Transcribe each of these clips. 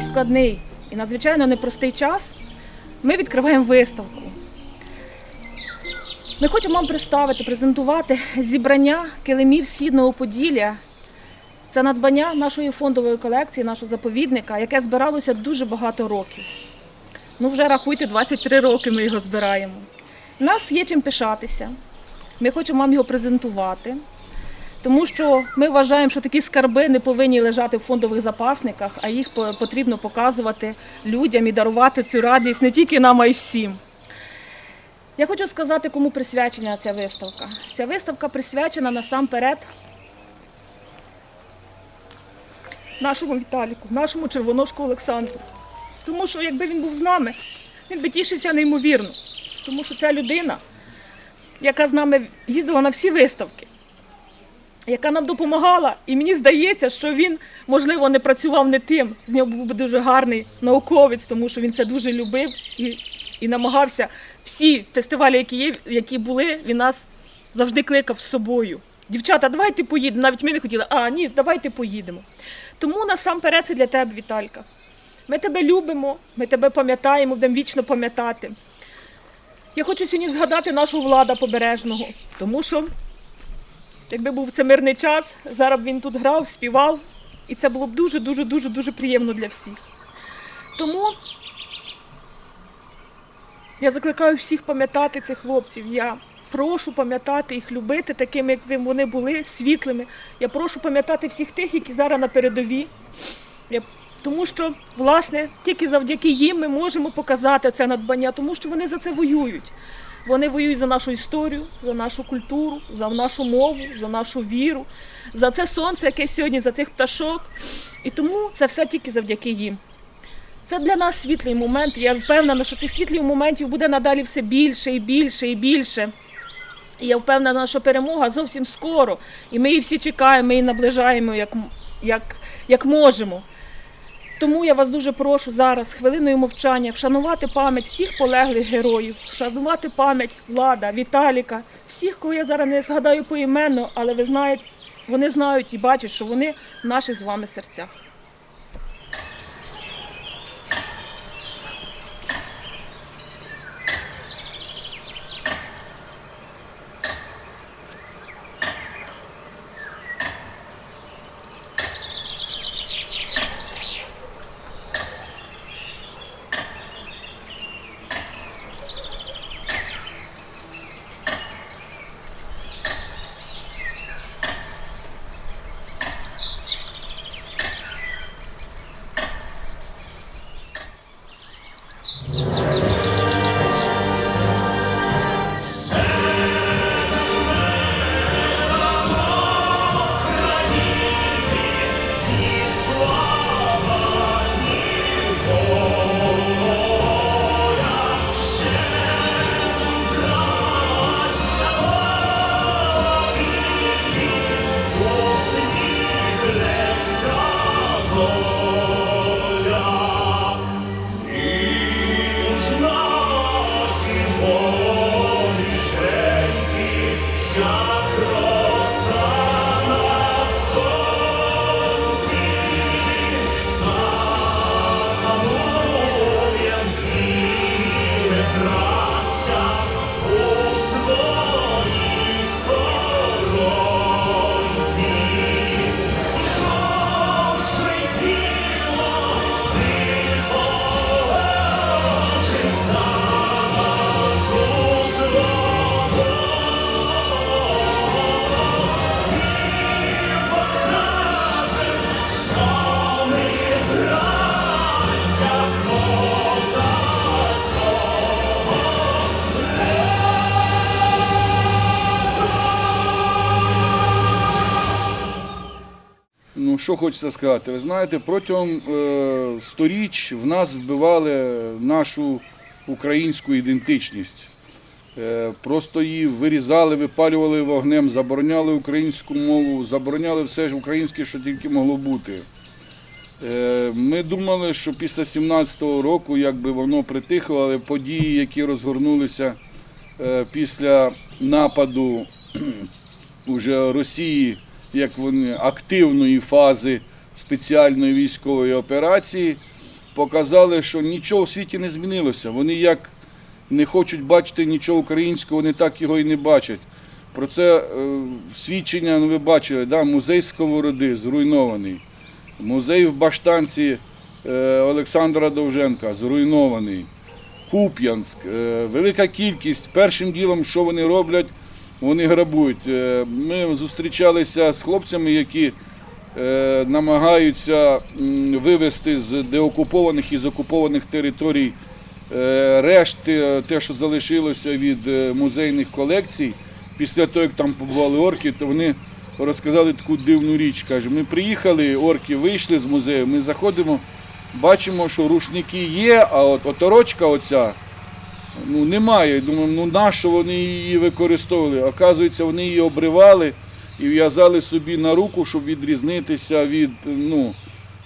складний і надзвичайно непростий час, ми відкриваємо виставку. Ми хочемо вам представити, презентувати зібрання килимів Східного Поділля. Це надбання нашої фондової колекції, нашого заповідника, яке збиралося дуже багато років. Ну, вже рахуйте, 23 роки ми його збираємо. У нас є чим пишатися. Ми хочемо вам його презентувати, тому що ми вважаємо, що такі скарби не повинні лежати в фондових запасниках, а їх потрібно показувати людям і дарувати цю радість не тільки нам, а й всім. Я хочу сказати, кому присвячена ця виставка. Ця виставка присвячена насамперед нашому Віталіку, нашому червоношку Олександру. Тому що якби він був з нами, він би тішився неймовірно. Тому що ця людина, яка з нами їздила на всі виставки, яка нам допомагала, і мені здається, що він, можливо, не працював не тим. З нього був би дуже гарний науковець, тому що він це дуже любив і, і намагався всі фестивалі, які є, які були, він нас завжди кликав з собою. Дівчата, давайте поїдемо. Навіть ми не хотіли, а ні, давайте поїдемо. Тому насамперед це для тебе, Віталька. Ми тебе любимо, ми тебе пам'ятаємо, будемо вічно пам'ятати. Я хочу сьогодні згадати нашого влада побережного, тому що якби був це мирний час, зараз б він тут грав, співав, і це було б дуже, дуже, дуже, приємно для всіх. Тому я закликаю всіх пам'ятати цих хлопців. Я прошу пам'ятати їх, любити такими, як вони були, світлими. Я прошу пам'ятати всіх тих, які зараз на передовій. Я... Тому що, власне, тільки завдяки їм ми можемо показати це надбання, тому що вони за це воюють. Вони воюють за нашу історію, за нашу культуру, за нашу мову, за нашу віру, за це сонце, яке сьогодні, за цих пташок. І тому це все тільки завдяки їм. Це для нас світлий момент. Я впевнена, що цих світлих моментів буде надалі все більше і більше і більше. І я впевнена, що перемога зовсім скоро. І ми її всі чекаємо, ми її наближаємо як, як, як можемо. Тому я вас дуже прошу зараз хвилиною мовчання вшанувати пам'ять всіх полеглих героїв, вшанувати пам'ять Влада, Віталіка, всіх, кого я зараз не згадаю поіменно, але ви знаєте, вони знають і бачать, що вони в наших з вами серцях. Що хочеться сказати, ви знаєте, протягом е, сторіч в нас вбивали нашу українську ідентичність. Е, просто її вирізали, випалювали вогнем, забороняли українську мову, забороняли все ж українське, що тільки могло бути. Е, ми думали, що після 17-го року якби воно притихло, але події, які розгорнулися після нападу уже Росії, як вони активної фази спеціальної військової операції, показали, що нічого в світі не змінилося. Вони як не хочуть бачити нічого українського, вони так його і не бачать. Про це е, свідчення ну, ви бачили, да? музей Сковороди зруйнований, музей в Баштанці е, Олександра Довженка зруйнований, Куп'янськ, е, велика кількість. Першим ділом, що вони роблять, вони грабують. Е, Ми зустрічалися з хлопцями, які е, намагаються вивезти з деокупованих і з окупованих територій е, решти, те, що залишилося від музейних колекцій. Pісля того, як там побували орки, то вони розказали таку дивну річ. Каже, ми приїхали, орки вийшли з музею, ми заходимо, бачимо, що рушники є, а от оторочка оця ну, немає. Думаю, ну нащо вони її використовували? Оказується, вони її обривали і в'язали собі на руку, щоб відрізнитися від, ну,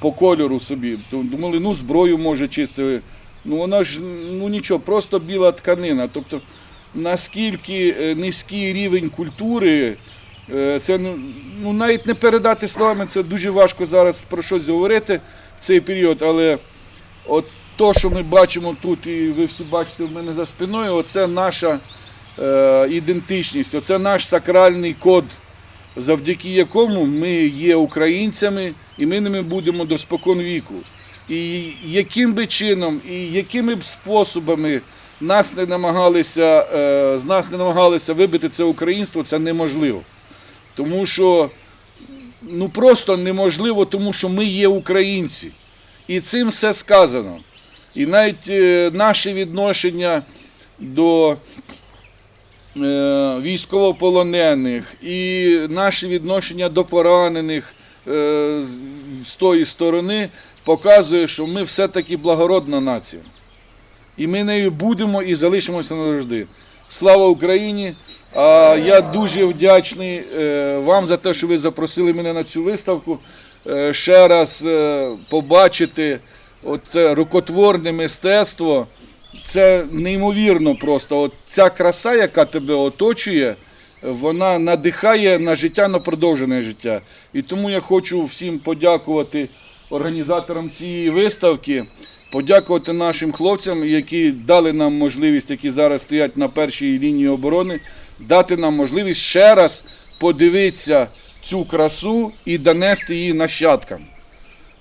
по кольору собі. Думали, ну зброю може чистили. Ну вона ж ну нічого, просто біла тканина. Тобто наскільки е, низький рівень культури, е, це ну, ну, навіть не передати словами, це дуже важко зараз про щось говорити в цей період, але от то, що ми бачимо тут, і ви всі бачите в мене за спиною, оце наша е, ідентичність, оце наш сакральний код, завдяки якому ми є українцями і ми ними будемо до спокон віку. І яким би чином, і якими б способами нас не намагалися, е, з нас не намагалися вибити це українство, це неможливо. Тому що ну просто неможливо, тому що ми є українці. І цим все сказано. І навіть е, наше відношення до е, військовополонених, і наше відношення до поранених е, з- тої сторони показує, що ми все-таки благородна нація. І ми нею будемо і залишимося назавжди. Слава Україні! А я дуже вдячний вам за те, що ви запросили мене на цю виставку. Ще раз побачити оце рукотворне мистецтво. Це неймовірно просто. От ця краса, яка тебе оточує, вона надихає на життя, на продовжене життя. І тому я хочу всім подякувати організаторам цієї виставки, подякувати нашим хлопцям, які дали нам можливість, які зараз стоять на першій лінії оборони, дати нам можливість ще раз подивитися цю красу і донести її нащадкам.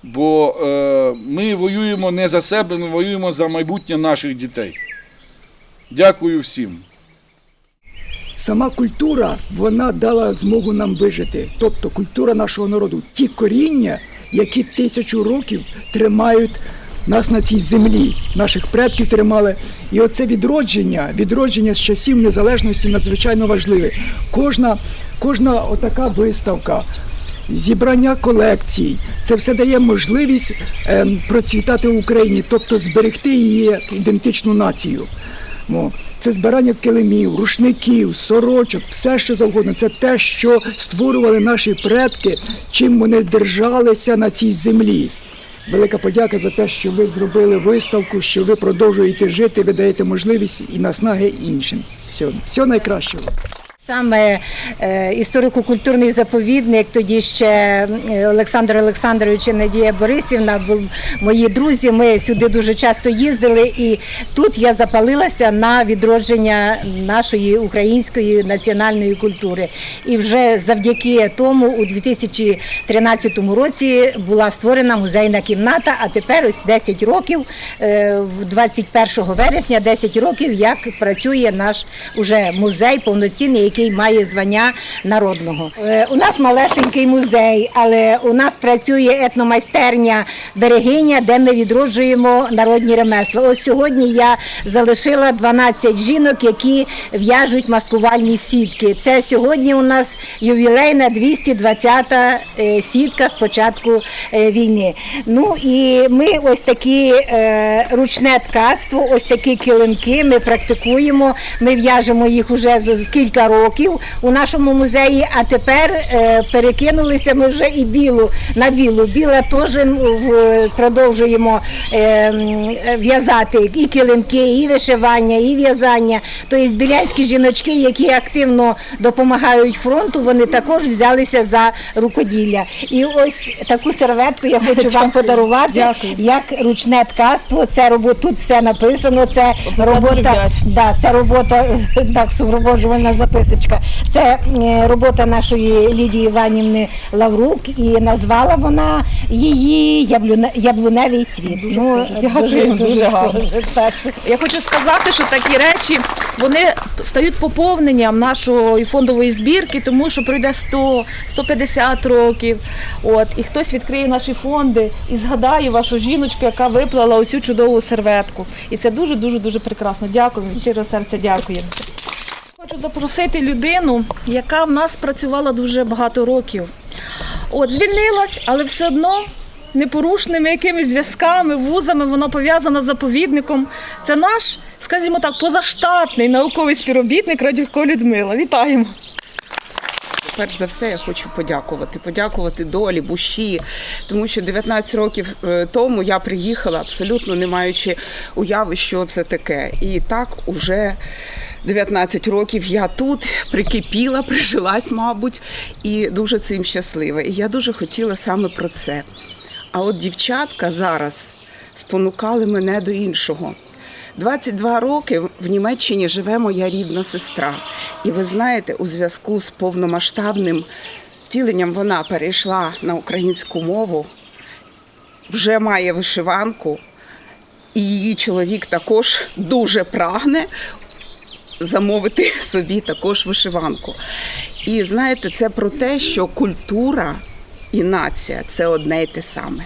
Бо е, ми воюємо не за себе, ми воюємо за майбутнє наших дітей. Дякую всім. Сама культура вона дала змогу нам вижити. Тобто культура нашого народу, ті коріння, які тисячу років тримають нас на цій землі, наших предків тримали. І оце відродження, відродження з часів незалежності надзвичайно важливе. Кожна, кожна отака виставка. Зібрання колекцій це все дає можливість ем, процвітати в Україні, тобто зберегти її ідентичну націю. Це збирання килимів, рушників, сорочок, все що завгодно. Це те, що створювали наші предки, чим вони держалися на цій землі. Велика подяка за те, що ви зробили виставку, що ви продовжуєте жити, ви даєте можливість і наснаги іншим. Всього, всього найкращого. Саме е, історико-культурний заповідник, тоді ще е, Олександр Олександрович і Надія Борисівна, мої друзі. Ми сюди дуже часто їздили, і тут я запалилася на відродження нашої української національної культури. І вже завдяки тому у 2013 році була створена музейна кімната. А тепер ось 10 років, е, 21 вересня, 10 років, як працює наш уже музей повноцінний, який має звання народного. Е, У нас малесенький музей, але у нас працює етномайстерня берегиня, де ми відроджуємо народні ремесла. Ось сьогодні я залишила 12 жінок, які в'яжуть маскувальні сітки. Це сьогодні у нас ювілейна 220-та е, сітка з початку е, війни. Ну і ми ось такі ручне ткацтво, ось такі килимки. Ми практикуємо. Ми в'яжемо їх уже з кілька років. Років у нашому музеї, а тепер е, перекинулися ми вже і білу на білу. Біла теж продовжуємо е, в'язати і килимки, і вишивання, і в'язання. Тобто білянські жіночки, які активно допомагають фронту, вони також взялися за рукоділля. І ось таку серветку я хочу вам подарувати Дякую. як ручне ткацтво. Це робота тут все написано. Це робота, да, це робота так, супроводжувальна записочка. Це е, робота нашої Лідії Іванівни Лаврук, і назвала вона її яблуневий цвіт. Дуже скажу. Дякую, дуже гарно. схоже, Я хочу сказати, що такі речі вони стають поповненням нашої фондової збірки, тому що пройде 100, 150 років. От і хтось відкриє наші фонди і згадає вашу жіночку, яка виплала оцю чудову серветку. І це дуже дуже дуже прекрасно. Дякую, щиро серця дякую. Хочу запросити людину, яка в нас працювала дуже багато років. От звільнилась, але все одно непорушними якимись зв'язками, вузами вона пов'язана з заповідником. Це наш, скажімо так, позаштатний науковий співробітник Радюко Людмила. Вітаємо! Перш за все, я хочу подякувати. Подякувати долі, буші, тому що 19 років е, тому я приїхала абсолютно не маючи уяви, що це таке. І так уже 19 років я тут прикипіла, прижилась, мабуть, і дуже цим щаслива. І я дуже хотіла саме про це. А от дівчатка зараз спонукали мене до іншого. 22 роки в Німеччині живе моя рідна сестра. І ви знаєте, у зв'язку з повномасштабним втіленням вона перейшла на українську мову, вже має вишиванку, і її чоловік також дуже прагне замовити собі також вишиванку. І знаєте, це про те, що культура і нація це одне й те саме.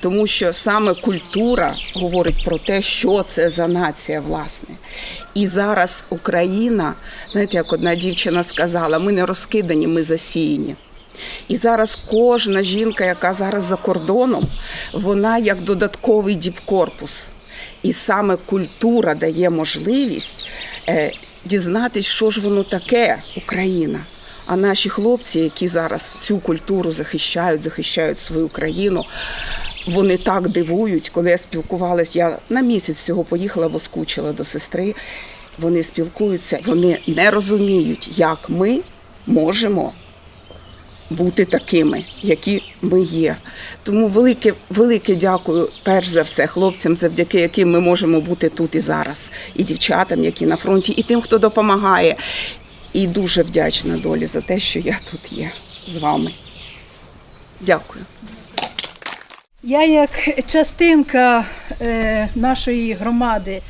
Тому що саме культура говорить про те, що це за нація, власне. І зараз Україна, знаєте, як одна дівчина сказала, ми не розкидані, ми засіяні. І зараз кожна жінка, яка зараз за кордоном, вона як додатковий діпкорпус. І саме культура дає можливість е, дізнатись, що ж воно таке Україна. А наші хлопці, які зараз цю культуру захищають, захищають свою країну, вони так дивують, коли я спілкувалась, я на місяць всього поїхала, бо скучила до сестри. Вони спілкуються, вони не розуміють, як ми можемо бути такими, які ми є. Тому велике, велике дякую, перш за все, хлопцям, завдяки яким ми можемо бути тут і зараз, і дівчатам, які на фронті, і тим, хто допомагає. І дуже вдячна долі за те, що я тут є з вами. Дякую. Я як частинка е, нашої громади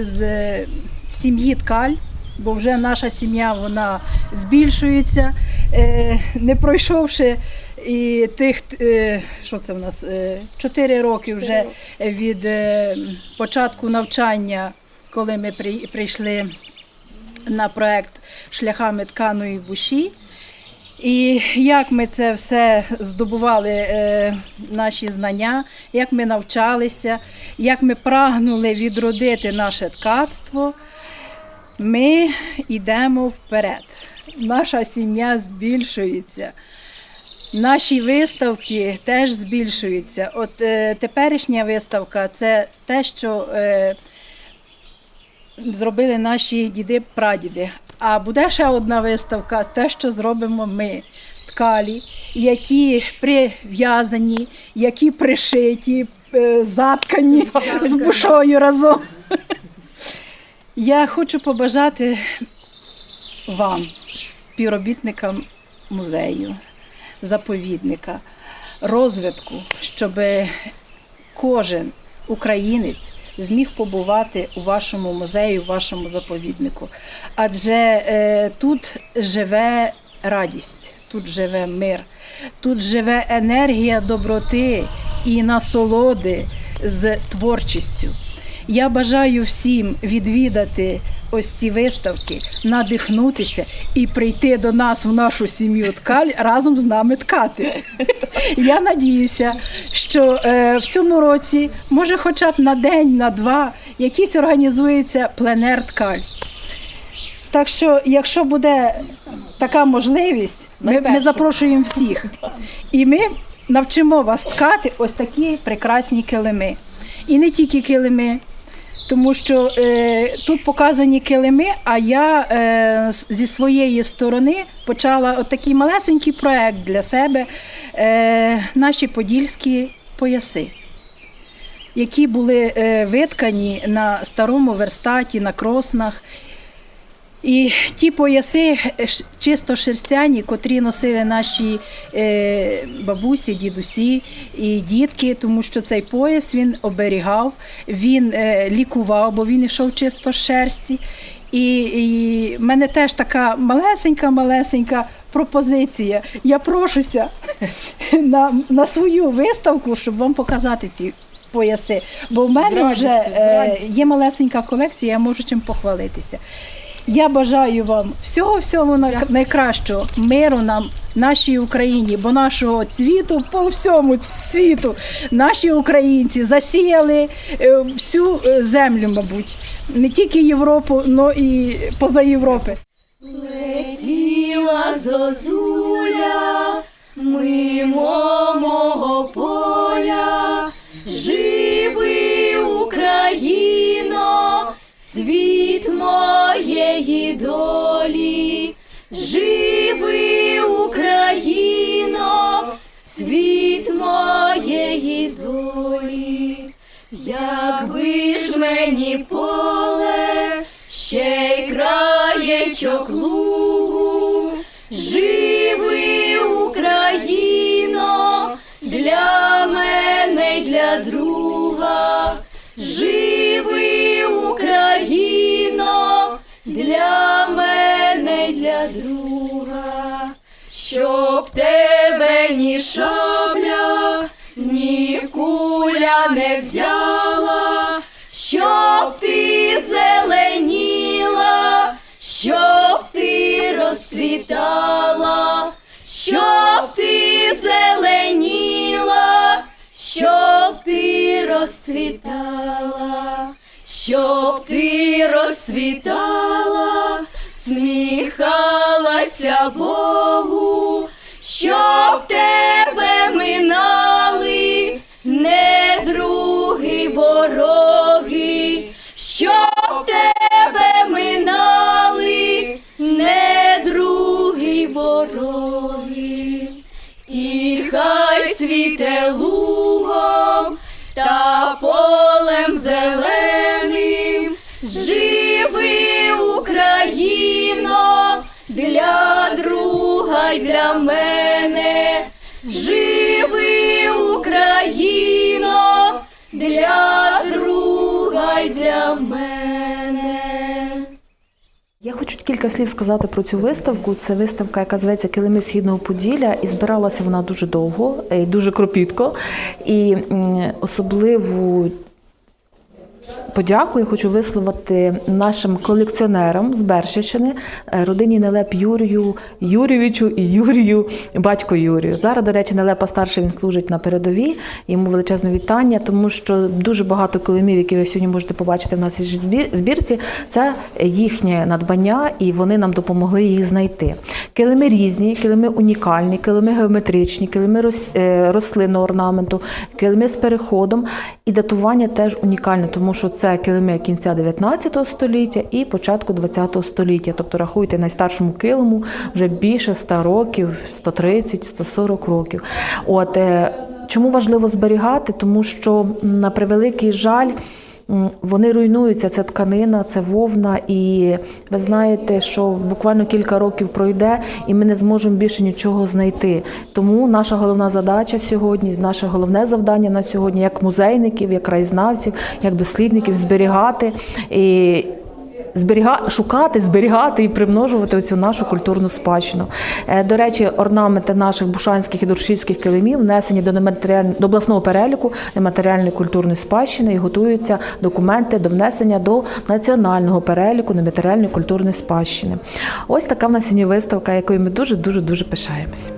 з е, сім'ї Ткаль, бо вже наша сім'я вона збільшується, е, не пройшовши і тих, що це в нас, е, 4 роки вже від початку навчання, коли ми при- прийшли на проект шляхами тканої буші. І як ми це все здобували, е, наші знання, як ми навчалися, як ми прагнули відродити наше ткацтво, ми йдемо вперед. Наша сім'я збільшується. Наші виставки теж збільшуються. От е, теперішня виставка це те, що е, зробили наші діди-прадіди. А буде ще одна виставка, те, що зробимо ми, ткалі, які прив'язані, які пришиті, е, заткані з бушою разом. Я хочу побажати вам, співробітникам музею, заповідника, розвитку, щоб кожен українець зміг побувати у вашому музеї, у вашому заповіднику. Адже е, тут живе радість, тут живе мир, тут живе енергія доброти і насолоди з творчістю. Я бажаю всім відвідати ось ці виставки, надихнутися і прийти до нас в нашу сім'ю ткаль разом з нами ткати. Я надіюся, що е, в цьому році, може, хоча б на день, на два, якийсь організується пленер ткаль. Так що, якщо буде така можливість, ми, ми запрошуємо всіх. І ми навчимо вас ткати ось такі прекрасні килими. І не тільки килими. Тому що е, тут показані килими, а я е, зі своєї сторони почала отакий малесенький проект для себе е, наші подільські пояси, які були е, виткані на старому верстаті, на кроснах. І ті пояси е, чисто шерстяні, котрі носили наші е, бабусі, дідусі і дітки, тому що цей пояс він оберігав, він е, лікував, бо він йшов чисто з шерсті. І, і в мене теж така малесенька, малесенька пропозиція. Я прошуся на, на свою виставку, щоб вам показати ці пояси. Бо в мене вже е, є малесенька колекція, я можу чим похвалитися. Я бажаю вам всього всього найкращого, миру нам, нашій Україні, бо нашого цвіту по всьому світу. Наші українці засіяли е, всю е, землю, мабуть, не тільки Європу, але і поза Європи. Летіла зозуля мимо мого поля, живи Україно, світ моєї долі, живи Україно, світ моєї долі, якби ж мені поле, ще й краєчок лугу, живи Україно, для мене й для друга, живи Україно, для мене й для друга, щоб тебе ні шабля, ні куля не взяла, щоб ти зеленіла, щоб ти розцвітала, щоб ти зеленіла, щоб ти розцвітала, щоб ти розцвітала, сміхалася Богу, щоб тебе минали не други вороги, щоб тебе минали не други вороги, і хай світе лугом та полем зеленим, живи Україно, для друга й для мене, живи Україно, для друга й для мене. Я хочу кілька слів сказати про цю виставку. Це виставка, яка зветься Килими Східного Поділля, і збиралася вона дуже довго е, дуже кропітко. І особливу подяку я хочу висловити нашим колекціонерам з Бершищини, е, родині Нелеп Юрію Юрійовичу і Юрію, батько Юрію. Зараз, до речі, Нелепа старший він служить на передовій. Йому величезне вітання, тому що дуже багато килимів, які ви сьогодні можете побачити в нашій збі- збірці, це їхнє надбання, і вони нам допомогли їх знайти. Килими різні, килими унікальні, килими геометричні, килими е, рослинного орнаменту, килими з переходом. І датування теж унікальне, тому що це килими кінця 19 століття і початку 20 століття. Тобто рахуйте найстаршому килиму вже більше 100 років, 130-140 років. От е, чому важливо зберігати? Тому що на превеликий жаль. Вони руйнуються, це тканина, це вовна, і ви знаєте, що буквально кілька років пройде, і ми не зможемо більше нічого знайти. Тому наша головна задача сьогодні, наше головне завдання на сьогодні, як музейників, як краєзнавців, як дослідників, зберігати. І зберіга... шукати, зберігати і примножувати цю нашу культурну спадщину. Е, До речі, орнаменти наших бушанських і дуршівських килимів внесені до нематеріаль... до обласного переліку нематеріальної культурної спадщини і готуються документи до внесення до національного переліку нематеріальної культурної спадщини. Ось така в нас сьогодні виставка, якою ми дуже дуже дуже пишаємось.